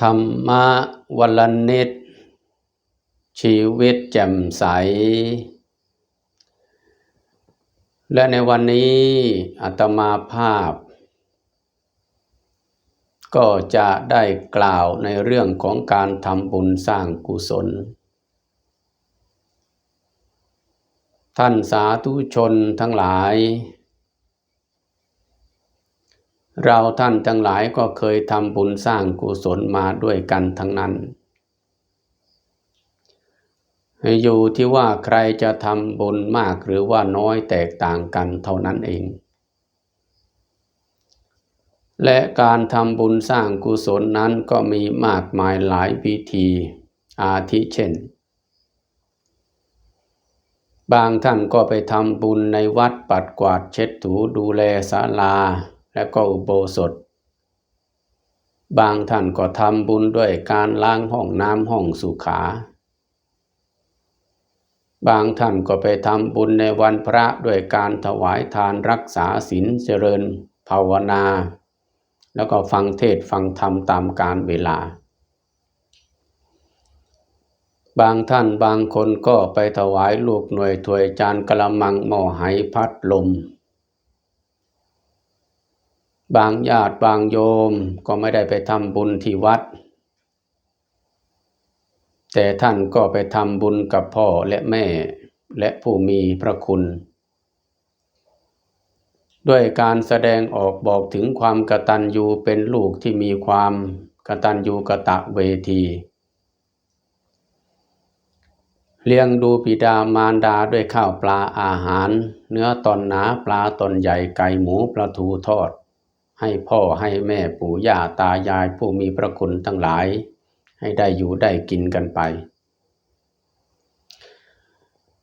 ธรรมะวลนิด ชีวิตแจ่มใส และในวันนี้อาตมาภาพ ก็จะได้กล่าวในเรื่องของการทำบุญสร้างกุศล ท่านสาธุชนทั้งหลาย เราท่านทั้งหลายก็เคยทำบุญสร้างกุศลมาด้วยกันทั้งนั้น อยู่ที่ว่าใครจะทำบุญมากหรือว่าน้อยแตกต่างกันเท่านั้นเอง และการทำบุญสร้างกุศลนั้นก็มีมากมายหลายวิธีอาทิเช่น บางท่านก็ไปทำบุญในวัดปัดกวาดเช็ดถูดูแลศาลา และก็อุโบสถ บางท่านก็ทำบุญด้วยการล้างห้องน้ำห้องสุขา บางท่านก็ไปทำบุญในวันพระด้วยการถวายทานรักษาศีลเจริญภาวนา แล้วก็ฟังเทศฟังธรรมตามกาลเวลาบางท่านบางคนก็ไปถวายลูกหน่วยถวยจานกระมังหม้อไหพัดลม บางญาติบางโยมก็ไม่ได้ไปทำบุญที่วัด แต่ท่านก็ไปทำบุญกับพ่อและแม่และผู้มีพระคุณ ด้วยการแสดงออกบอกถึงความกตัญญูเป็นลูกที่มีความกตัญญูกะตะเวที เลี้ยงดูปิดามารดาด้วยข้าวปลาอาหาร เนื้อตอนหนาปลาตอนใหญ่ไก่หมูปลาทูทอด ให้พ่อให้แม่ปู่ย่าตายายผู้มีพระคุณทั้งหลาย ให้ได้อยู่ได้กินกันไป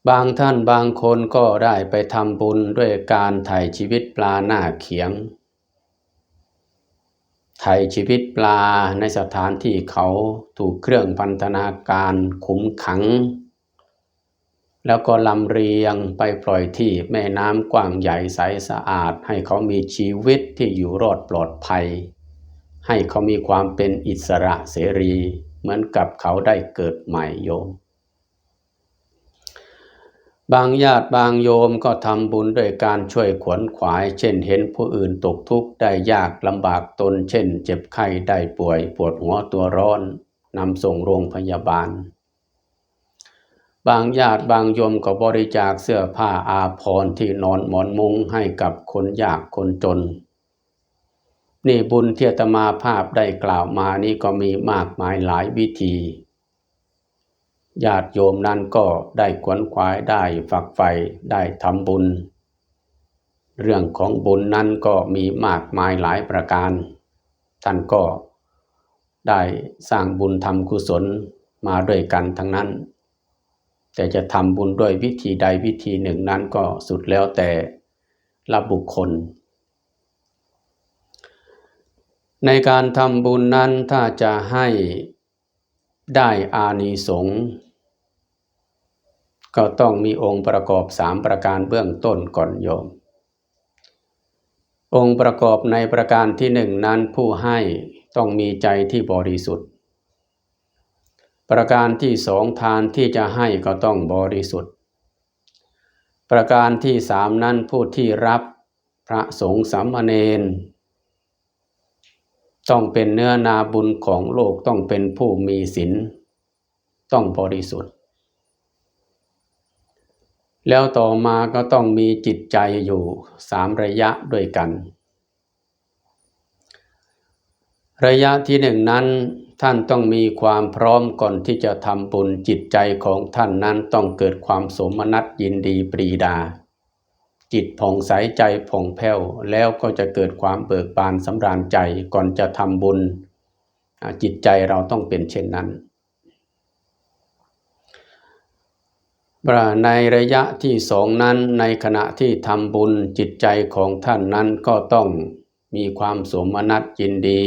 บางท่านบางคนก็ได้ไปทำบุญด้วยการไถ่ชีวิตปลาหน้าเขียงไถ่ชีวิตปลาในสถานที่เขาถูกเครื่องพันธนาการขุมขัง แล้วก็ลำเรียงไปปล่อยที่แม่น้ำกว้างใหญ่ใสสะอาด ให้เขามีชีวิตที่อยู่รอดปลอดภัย ให้เขามีความเป็นอิสระเสรี เหมือนกับเขาได้เกิดใหม่โยม บางญาติบางโยมก็ทำบุญด้วยการช่วยขวนขวาย เช่นเห็นผู้อื่นตกทุกข์ได้ยากลำบากตน เช่น เจ็บไข้ได้ป่วยปวดหัวตัวร้อนนำส่งโรงพยาบาล บางญาติบางโยมก็บริจาคเสื้อผ้าอาภรณ์ที่นอนหมอนมุงให้กับคนยากคนจน นี่บุญเทียตมาภาพได้กล่าวมานี้ก็มีมากมายหลายวิธี ญาติโยมนั้นก็ได้ขวนขวายได้ฝักใฝ่ได้ทำบุญ เรื่องของบุญนั้นก็มีมากมายหลายประการ ท่านก็ได้สร้างบุญทำกุศลมาด้วยกันทั้งนั้น แต่จะทำบุญด้วยวิธีใดวิธีหนึ่งนั้นก็สุดแล้วแต่ละบุคคล ในการทำบุญนั้นถ้าจะให้ได้อานิสงส์ก็ต้องมีองค์ประกอบสามประการเบื้องต้นก่อนโยม องค์ประกอบในประการที่หนึ่งนั้นผู้ให้ต้องมีใจที่บริสุทธิ์ ประการที่สองทานที่จะให้ก็ต้องบริสุทธิ์ ประการที่สามนั้นผู้ที่รับพระสงฆ์สามเณรต้องเป็นเนื้อนาบุญของโลกต้องเป็นผู้มีศีลต้องบริสุทธิ์ แล้วต่อมาก็ต้องมีจิตใจอยู่สามระยะด้วยกัน ระยะที่หนึ่งนั้นท่านต้องมีความพร้อมก่อนที่จะทำบุญจิตใจของท่านนั้นต้องเกิดความสมนัตยินดีปรีดา จิตผ่องใสใจผ่องแผ้วแล้วก็จะเกิดความเบิกบานสำราญใจก่อนจะทำบุญ จิตใจเราต้องเป็นเช่นนั้นในระยะที่สองนั้นในขณะที่ทำบุญจิตใจของท่านนั้นก็ต้องมีความสมนัตยินดี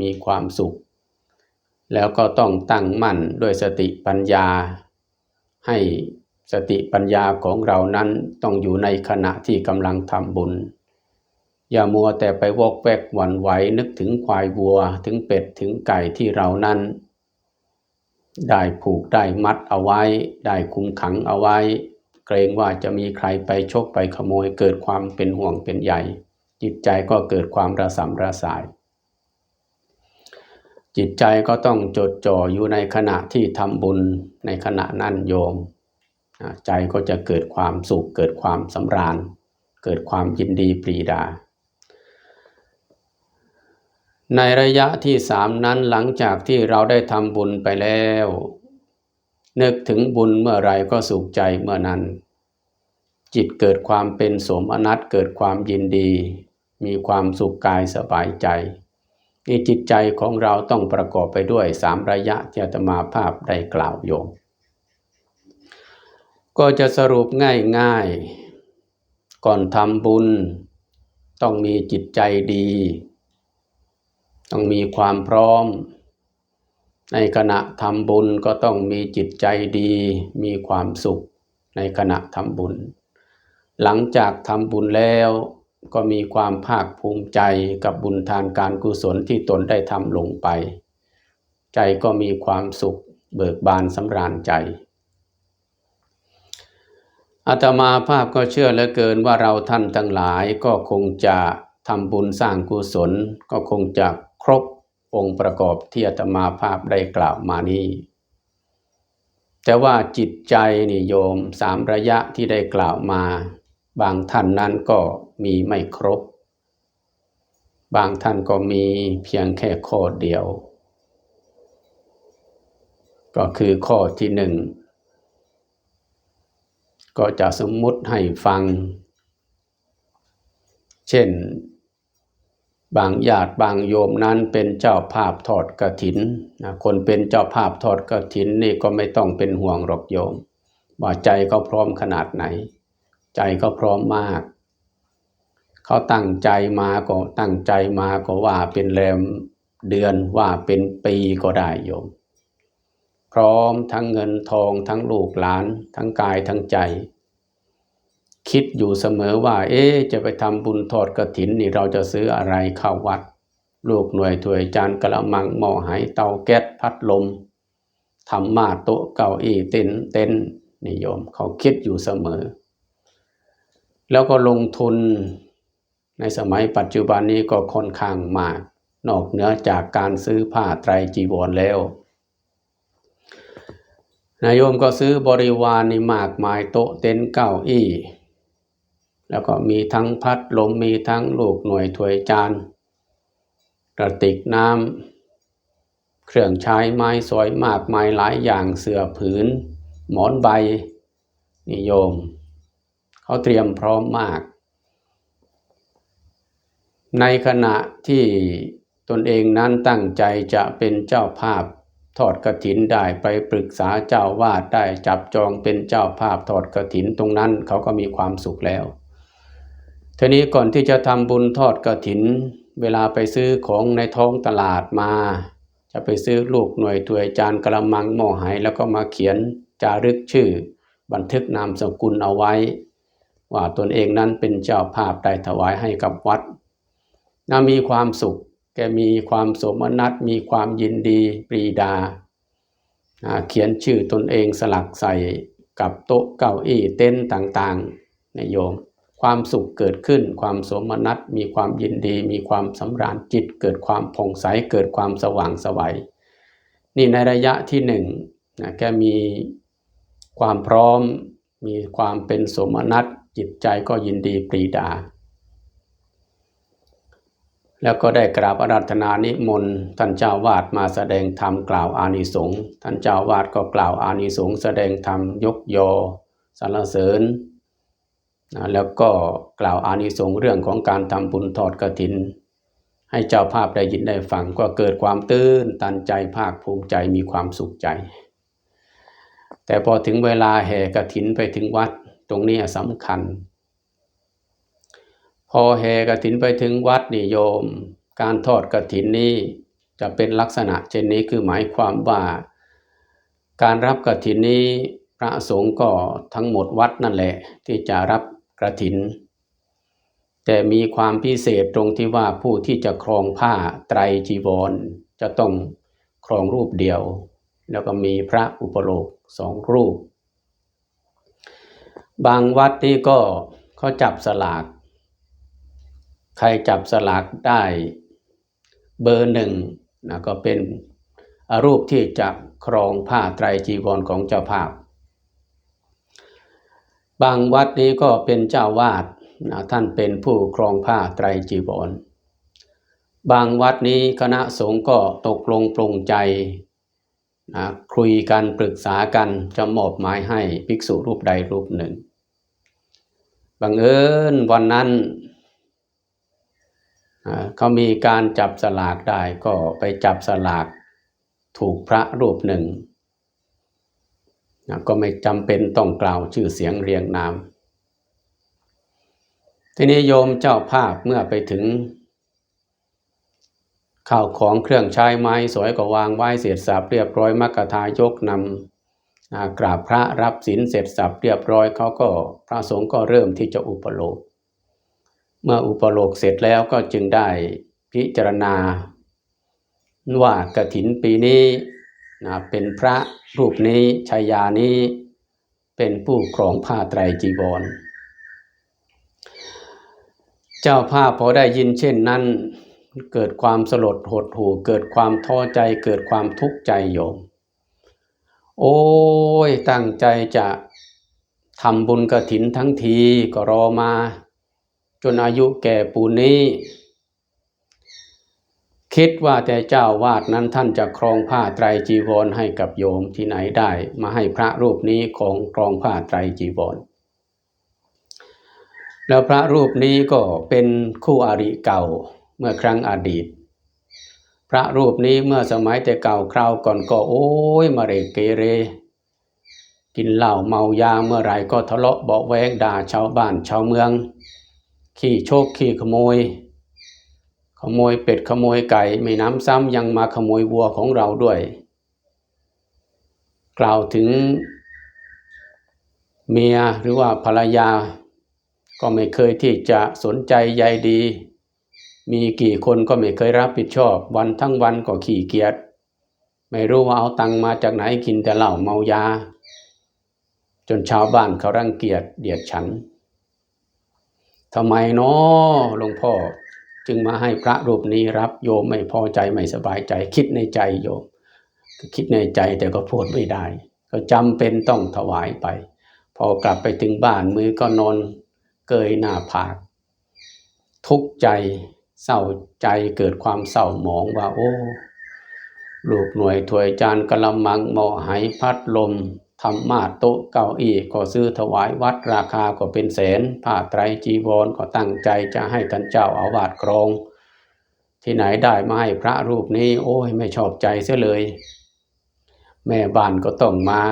มีความสุข แล้วก็ต้องตั้งมั่นด้วยสติปัญญา ให้สติปัญญาของเรานั้นต้องอยู่ในขณะที่กำลังทำบุญ อย่ามัวแต่ไปวอกแวกหวั่นไหวนึกถึงควายวัวถึงเป็ดถึงไก่ที่เรานั้น ได้ผูกได้มัดเอาไว้ ได้คุมขังเอาไว้ เกรงว่าจะมีใครไปชกไปขโมยเกิดความเป็นห่วงเป็นใหญ่ จิตใจก็เกิดความระสำระสาย จิตใจก็ต้องจดจ่ออยู่ในขณะที่ทำบุญในขณะนั้นโยม ใจก็จะเกิดความสุข เกิดความสำราญ เกิดความยินดีปรีดา ในระยะที่สามนั้นหลังจากที่เราได้ทำบุญไปแล้ว นึกถึงบุญเมื่อไรก็สุขใจเมื่อนั้น จิตเกิดความเป็นสมนัตเกิดความยินดี มีความสุขกายสบายใจ นี่จิตใจของเราต้องประกอบไปด้วยสามระยะที่อาตมาภาพได้กล่าวโยม ก็จะสรุปง่ายๆ ก่อนทำบุญ ต้องมีจิตใจดี ต้องมีความพร้อม ในขณะทำบุญก็ต้องมีจิตใจดี มีความสุขในขณะทำบุญ หลังจากทำบุญแล้ว ก็มีความภาคภูมิใจกับบุญทานการกุศลที่ตนได้ทำลงไป ใจก็มีความสุขเบิกบานสำราญใจอาตมาภาพก็เชื่อเหลือเกินว่าเราท่านทั้งหลายก็คงจะทำบุญสร้างกุศล ก็คงจะครบองค์ประกอบที่อาตมาภาพได้กล่าวมานี้ แต่ว่าจิตใจนิโยมสามระยะที่ได้กล่าวมา บางท่านนั้นก็มีไม่ครบ บางท่านก็มีเพียงแค่ข้อเดียว ก็คือข้อที่หนึ่งก็จะสมมุติให้ฟัง เช่น บางญาติบางโยมนั้นเป็นเจ้าภาพทอดกระถินนะคนเป็นเจ้าภาพทอดกระถินนี่ก็ไม่ต้องเป็นห่วงหรอกโยม ว่าใจเขาพร้อมขนาดไหน ใจเขาพร้อมมาก เขาตั้งใจมาก็ตั้งใจมาก็ว่าเป็นแรมเดือนว่าเป็นปีก็ได้โยม พร้อมทั้งเงินทองทั้งลูกหลาน ทั้งกายทั้งใจ คิดอยู่เสมอว่า เอ๊จะไปทำบุญทอดกระถินนี่เราจะซื้ออะไรเข้าวัด ลูกหน่วยถวยจานกระมังหม้อหายเตาแก๊สพัดลมทำมาโต๊ะเก้าอี้เต็นเต็นนิยม เขาคิดอยู่เสมอ แล้วก็ลงทุนในสมัยปัจจุบันนี้ก็ค่อนข้างมาก นอกเหนือจากการซื้อผ้าไตรจีวรแล้วนายโยมก็ซื้อบริวารนี่มากมายโต๊ะเต็นท์เก้าอี้ แล้วก็มีทั้งพัดลมมีทั้งลูกหน่วยถวยจานกระติกน้ำเครื่องใช้ไม้สอยมากมายหลายอย่างเสื่อผืน หมอนใบ นิยม เขาเตรียมพร้อมมาก ในขณะที่ตนเองนั้นตั้งใจจะเป็นเจ้าภาพทอดกระถินได้ไปปรึกษาเจ้าวาดได้จับจองเป็นเจ้าภาพทอดกระถินตรงนั้นเขาก็มีความสุขแล้วทีนี้ก่อนที่จะทำบุญทอดกระถิน เวลาไปซื้อของในท้องตลาดมา จะไปซื้อลูกหน่วยถวยจานกระมังหม้อหายแล้วก็มาเขียนจารึกชื่อ บันทึกนามสกุลเอาไว้ ว่าตนเองนั้นเป็นเจ้าภาพได้ถวายให้กับวัดนะมีความสุข แกมีความสมนัตมีความยินดีปรีดา เขียนชื่อตนเองสลักใส่กับโต๊ะเก้าอี้เต็นท์ต่างๆในโยม ความสุขเกิดขึ้น ความสมนัตมีความยินดี มีความสำราญจิต เกิดความผ่องใส เกิดความสว่างสวัย นี่ในระยะที่หนึ่งนะแกมีความพร้อม มีความเป็นสมนัต จิตใจก็ยินดีปรีดา แล้วก็ได้กราบอาราธนานิมนต์ท่านเจ้าวาดมาแสดงธรรมกล่าวอานิสงส์ท่านเจ้าวาดก็กล่าวอานิสงส์แสดงธรรมยกยอสรรเสริญนะแล้วก็กล่าวอานิสงส์เรื่องของการทำบุญทอดกระถิน ให้เจ้าภาพได้ยินได้ฟังก็เกิดความตื้นตันใจภาคภูมิใจมีความสุขใจ แต่พอถึงเวลาแห่กระถินไปถึงวัด ตรงนี้สำคัญ พอแห่กระถินไปถึงวัดนิยม การทอดกระถินนี้จะเป็นลักษณะเช่นนี้คือหมายความว่า การรับกระถินนี้พระสงฆ์ก็ทั้งหมดวัดนั่นแหละ ที่จะรับกระถิน แต่มีความพิเศษตรงที่ว่าผู้ที่จะครองผ้าไตรจีวร จะต้องครองรูปเดียว แล้วก็มีพระอุปโลกสองรูป บางวัดนี่ก็เขาจับสลาก ใครจับสลากได้เบอร์หนึ่งนะก็เป็นรูปที่จะครองผ้าไตรจีวรของเจ้าภาพ บางวัดนี้ก็เป็นเจ้าวาดนะท่านเป็นผู้ครองผ้าไตรจีวร บางวัดนี้คณะสงฆ์ก็ตกลงปรงใจ นะคุยกันปรึกษากันจะมอบหมายให้ภิกษุรูปใดรูปหนึ่ง บังเอิญวันนั้นเขามีการจับสลากได้ก็ไปจับสลากถูกพระรูปหนึ่งนะก็ไม่จำเป็นต้องกล่าวชื่อเสียงเรียงนาม ทีนี้โยมเจ้าภาพเมื่อไปถึง ข้าวของเครื่องใช้ไม้สวยก็วางไว้เสร็จสับเรียบร้อยมักกะทายกนำกราบพระรับศีลเสร็จสับเรียบร้อยเขาก็พระสงฆ์ก็เริ่มที่จะอุปโลก เมื่ออุปโลกเสร็จแล้วก็จึงได้พิจารณา ว่ากระถินปีนี้นะเป็นพระรูปนี้ชายานี้เป็นผู้ครองผ้าไตรจีวร เจ้าภาพพอได้ยินเช่นนั้น เกิดความสลดหดหู่ เกิดความท้อใจ เกิดความทุกข์ใจโยม โอ้ยตั้งใจจะทำบุญกระถินทั้งทีก็รอมา จนอายุแก่ปูนี้ คิดว่าแต่เจ้าวาดนั้นท่านจะครองผ้าไตรจีวรให้กับโยมที่ไหนได้ มาให้พระรูปนี้ของครองผ้าไตรจีวรแล้วพระรูปนี้ก็เป็นคู่อริเก่า เมื่อครั้งอดีต พระรูปนี้เมื่อสมัยแต่เก่าคราวก่อนก็โอ้ยมาเรเกเร กินเหล้าเมายาเมื่อไรก็ทะเลาะเบาแวงด่าชาวบ้านชาวเมือง ขี่โชคขี่ขโมย ขโมยเป็ดขโมยไก่ไม่น้ำซ้ำยังมาขโมยวัวของเราด้วย กล่าวถึงเมียหรือว่าภรรยา ก็ไม่เคยที่จะสนใจใยดี มีกี่คนก็ไม่เคยรับผิดชอบ วันทั้งวันก็ขี่เกียจไม่รู้ว่าเอาตังมาจากไหนกินแต่เหล้าเมายา จนชาวบ้านเขารังเกียจเดียดฉันทำไมเนาะหลวงพ่อจึงมาให้พระรูปนี้รับโยมไม่พอใจไม่สบายใจ คิดในใจโยม คิดในใจแต่ก็พูดไม่ได้ ก็จำเป็นต้องถวายไป พอกลับไปถึงบ้านมือก็นอนเกยหน้าผาก ทุกใจ เศร้าใจเกิดความเศร้าหมองว่าโอ้ลูกหน่วยถวยจานกระมังหม้อไหพัดลมธรรมาโต๊ะเก้าอี้ก็ซื้อถวายวัดราคาก็เป็นแสนผ้าไตรจีวรก็ตั้งใจจะให้ท่านเจ้าอาวาสครอง ที่ไหนได้มาให้พระรูปนี้ โอ้ยไม่ชอบใจเสียเลย แม่บ้านก็ต้องมา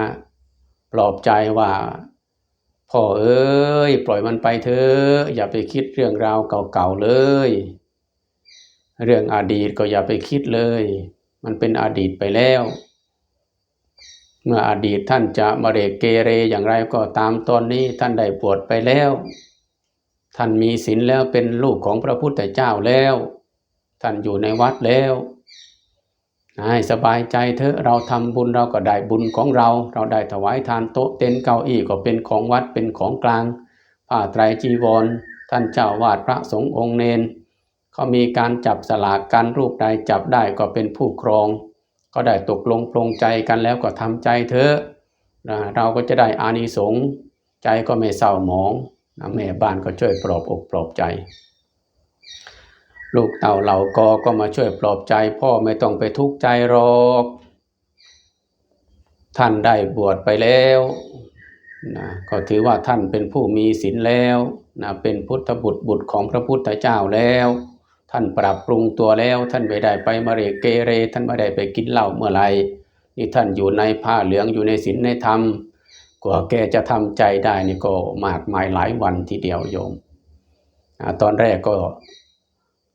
ปลอบใจว่าพ่อเอ้ย ปล่อยมันไปเถอะอย่าไปคิดเรื่องราวเก่าๆเลย เรื่องอดีตก็อย่าไปคิดเลย มันเป็นอดีตไปแล้ว เมื่ออดีตท่านจะมาเรกเกเรอย่างไรก็ตามตอนนี้ท่านได้ปวดไปแล้ว ท่านมีศีลแล้วเป็นลูกของพระพุทธเจ้าแล้ว ท่านอยู่ในวัดแล้วให้สบายใจเถอะเราทำบุญเราก็ได้บุญของเรา เราได้ถวายทานโต๊ะเต็นเก้าอี้ก็เป็นของวัดเป็นของกลางผ้าไตรจีวร ท่านเจ้าวาดพระสงฆ์องค์เนน เขามีการจับสลากการรูปใดจับได้ก็เป็นผู้ครอง ก็ได้ตกลงปรงใจกันแล้วก็ทำใจเถอะนะเราก็จะได้อานิสงส์ใจก็ไม่เศร้าหมองนะแม่บ้านก็ช่วยปลอบอกปลอบใจ ลูกเต่าเหล่ากอก็มาช่วยปลอบใจ พ่อไม่ต้องไปทุกข์ใจหรอกท่านได้บวชไปแล้วนะก็ถือว่าท่านเป็นผู้มีศีลแล้วนะเป็นพุทธบุตรบุตรของพระพุทธเจ้าแล้ว ท่านปรับปรุงตัวแล้ว ท่านไม่ได้ไปมาเรเกเร ท่านไม่ได้ไปกินเหล้าเมื่อไรนี่ท่านอยู่ในผ้าเหลืองอยู่ในศีลในธรรมกว่าแกจะทำใจได้นี่ก็มากมายหลายวันทีเดียวโยมตอนแรกก็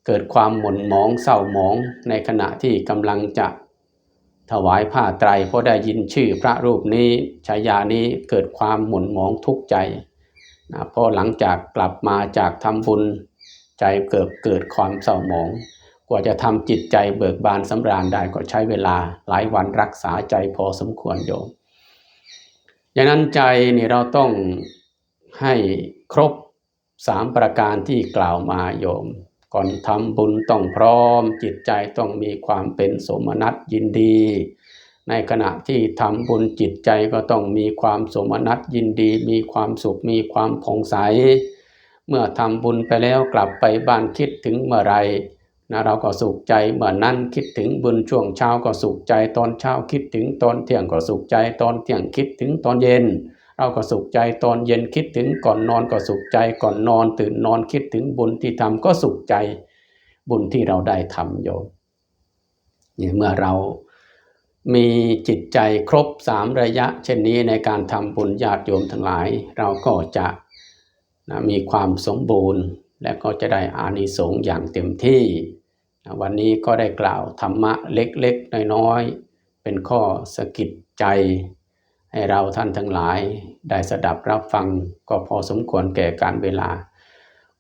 เกิดความหม่นหมองเศร้าหมองในขณะที่กำลังจะถวายผ้าไตรเพราะได้ยินชื่อพระรูปนี้ฉายานี้เกิดความหม่นหมองทุกข์ใจนะพอหลังจากกลับมาจากทำบุญ ใจเกิดเกิดความเศร้าหมอง กว่าจะทำจิตใจเบิกบานสำราญได้ก็ใช้เวลาหลายวันรักษาใจพอสมควรโยมดังนั้นใจนี่เราต้องให้ครบสามประการที่กล่าวมาโยม ก่อนทำบุญต้องพร้อม จิตใจต้องมีความเป็นสมนัตยินดี ในขณะที่ทำบุญจิตใจก็ต้องมีความสมนัตยินดี มีความสุขมีความผ่องใส เมื่อทำบุญไปแล้วกลับไปบ้านคิดถึงเมื่อไรนะเราก็สุขใจเมื่อนั้นคิดถึงบุญช่วงเช้าก็สุขใจตอนเช้าคิดถึงตอนเที่ยงก็สุขใจตอนเที่ยงคิดถึงตอนเย็น เราก็สุขใจตอนเย็นคิดถึงก่อนนอนก็สุขใจก่อนนอนตื่นนอนคิดถึงบุญที่ทำก็สุขใจ บุญที่เราได้ทำโยมนี่เมื่อเรามีจิตใจครบสามระยะ เช่นนี้ในการทำบุญญาติโยมทั้งหลาย เราก็จะ นะมีความสมบูรณ์ และก็จะได้อานิสงส์อย่างเต็มที่นะวันนี้ก็ได้กล่าวธรรมะเล็กๆ น้อยๆ เป็นข้อสะกิดใจ ให้เราท่านทั้งหลายได้สดับรับฟังก็พอสมควรแก่การเวลา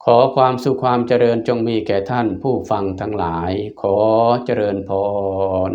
ขอความสุขความเจริญจงมีแก่ท่านผู้ฟังทั้งหลาย ขอเจริญพร